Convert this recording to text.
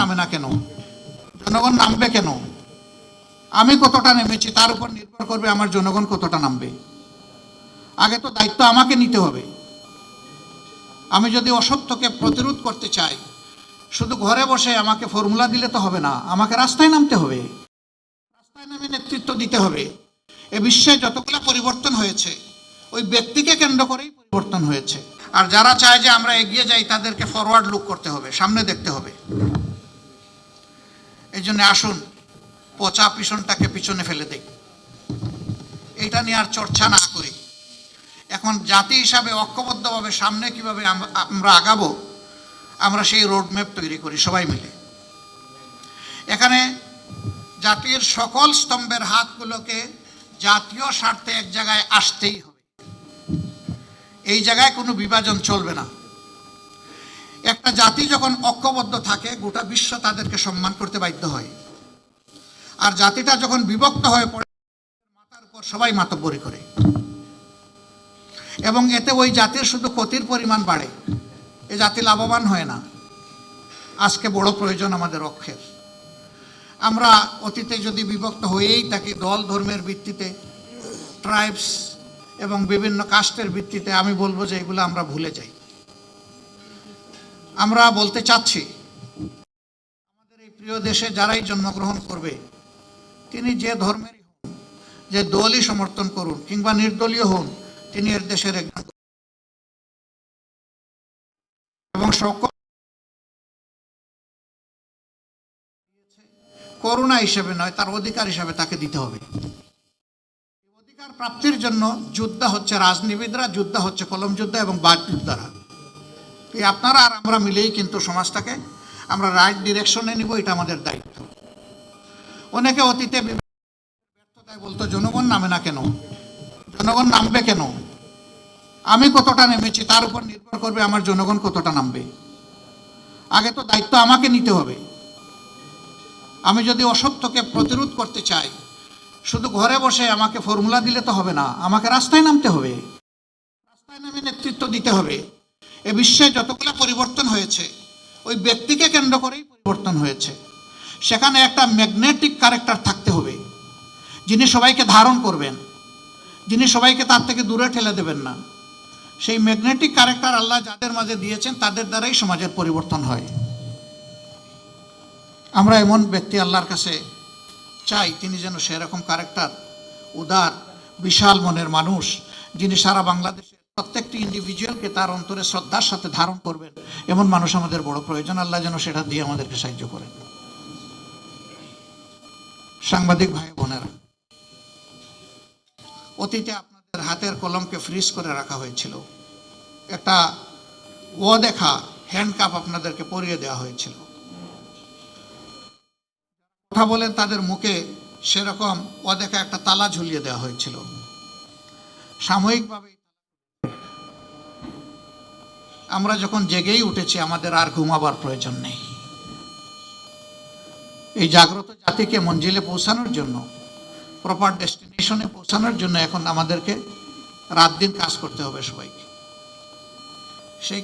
নামে না কেন? জনগণ নামবে কেন? আমি কতটা নেমেছি তার উপর নির্ভর করবে আমার জনগণ কতটা নামবে। আগে তো দায়িত্ব আমাকে নিতে হবে। আমি যদি অসত্যকে প্রতিরোধ করতে চাই, শুধু ঘরে বসে আমাকে ফর্মুলা দিলে তো হবে না, আমাকে রাস্তায় নামতে হবে। রাস্তায় নামে নেতৃত্ব দিতে হবে। এ বিশ্বে যতগুলো পরিবর্তন হয়েছে, ওই ব্যক্তিকে কেন্দ্র করেই পরিবর্তন হয়েছে। আর যারা চায় যে আমরা এগিয়ে যাই, তাদেরকে ফরওয়ার্ড লুক করতে হবে, সামনে দেখতে হবে। এই জন্য আসুন, পচা পিছনটাকে পিছনে ফেলে দেই। এটা নিয়ে আর চর্চা না করি। এখন জাতি হিসাবে ঐক্যবদ্ধভাবে সামনে কীভাবে আমরা আগাবো, আমরা সেই রোডম্যাপ তৈরি করি সবাই মিলে। এখানে জাতির সকল স্তম্ভের হাতগুলোকে জাতীয় স্বার্থে এক জায়গায় আসতেই হবে। এই জায়গায় কোনো বিভাজন চলবে না। একটা জাতি যখন ঐক্যবদ্ধ থাকে, গোটা বিশ্ব তাদেরকে সম্মান করতে বাধ্য হয়। আর জাতিটা যখন বিভক্ত হয়ে পড়ে, মাথার উপর সবাই মাতব্বরি করে। এবং এতে ওই জাতির শুধু ক্ষতির পরিমাণ বাড়ে। এ জাতি লাভবান হয় না। আজকে বড় প্রয়োজন আমাদের অক্ষের। আমরা অতীতে যদি বিভক্ত হয়েই থাকি দল ধর্মের ভিত্তিতে, ট্রাইবস এবং বিভিন্ন কাস্টের ভিত্তিতে, আমি বলব যে এগুলো আমরা ভুলে যাই। আমরা বলতে চাচ্ছি, আমাদের এই প্রিয় দেশে যারাই জন্মগ্রহণ করবে, তিনি যে ধর্মের যে দলই সমর্থন করুন, কিংবা নির্দলীয় হন, তিনি এর দেশের একজন। এবং সকল করুণা হিসেবে নয়, তার অধিকার হিসেবে তাকে দিতে হবে। অধিকার প্রাপ্তির জন্য যুদ্ধ হচ্ছে রাজনীতিবিদরা, যুদ্ধ হচ্ছে কলম যুদ্ধ এবং বাদ যোদ্ধারা। এই আপনারা আর আমরা মিলেই কিন্তু সমাজটাকে আমরা রাইট ডিরেকশনে নিব, এটা আমাদের দায়িত্ব। অনেকে অতীতে ব্যর্থতায় বলতো, জনগণ নামে না কেন? জনগণ নামবে কেন? আমি কতটা নেমেছি, তার উপর নির্ভর করবে আমার জনগণ কতটা নামবে। আগে তো দায়িত্ব আমাকে নিতে হবে। আমি যদি অসত্যকে প্রতিরোধ করতে চাই, শুধু ঘরে বসে আমাকে ফর্মুলা দিলে তো হবে না, আমাকে রাস্তায় নামতে হবে। রাস্তায় নামে নেতৃত্ব দিতে হবে। এ বিশ্বে যতগুলো পরিবর্তন হয়েছে, ওই ব্যক্তিকে কেন্দ্র করেই পরিবর্তন হয়েছে। সেখানে একটা ম্যাগনেটিক ক্যারেক্টার থাকতে হবে, যিনি সবাইকে ধারণ করবেন, যিনি সবাইকে তার থেকে দূরে ঠেলে দেবেন না। সেই ম্যাগনেটিক ক্যারেক্টার আল্লাহ যাদের মাঝে দিয়েছেন, তাদের দ্বারাই সমাজের পরিবর্তন হয়। আমরা এমন ব্যক্তি আল্লাহর কাছে চাই, তিনি যেন সেরকম ক্যারেক্টার উদার, বিশাল মনের মানুষ, যিনি সারা বাংলাদেশের প্রত্যেকটি ইন্ডিভিজুয়ালকে তার অন্তরে শ্রদ্ধার সাথে ধারণ করবেন। এমন মানুষ আমাদের বড় প্রয়োজন। আল্লাহ যেন সেটা দিয়ে আমাদেরকে সাহায্য করেন। সাংবাদিক ভাই বোনেরা, অতীতে আপনাদের হাতের কলমকে ফ্রিজ করে রাখা হয়েছিল। একটা ও দেখা হ্যান্ডকাপ আপনাদেরকে পরিয়ে দেওয়া হয়েছিল। কথা বলেন, তাদের মুখে সেরকম অদেখা একটা তালা ঝুলিয়ে দেওয়া হয়েছিল। সাময়িকভাবে আমরা যখন জেগেই উঠেছি, আমাদের আর ঘুমাবার প্রয়োজন নেই। এই জাগ্রত জাতিকে মঞ্জিলে পৌঁছানোর জন্য প্রপার ডেস্টিনেশনে পৌঁছানোর জন্য এখন আমাদেরকে রাত দিন কাজ করতে হবে সবাইকে। সেই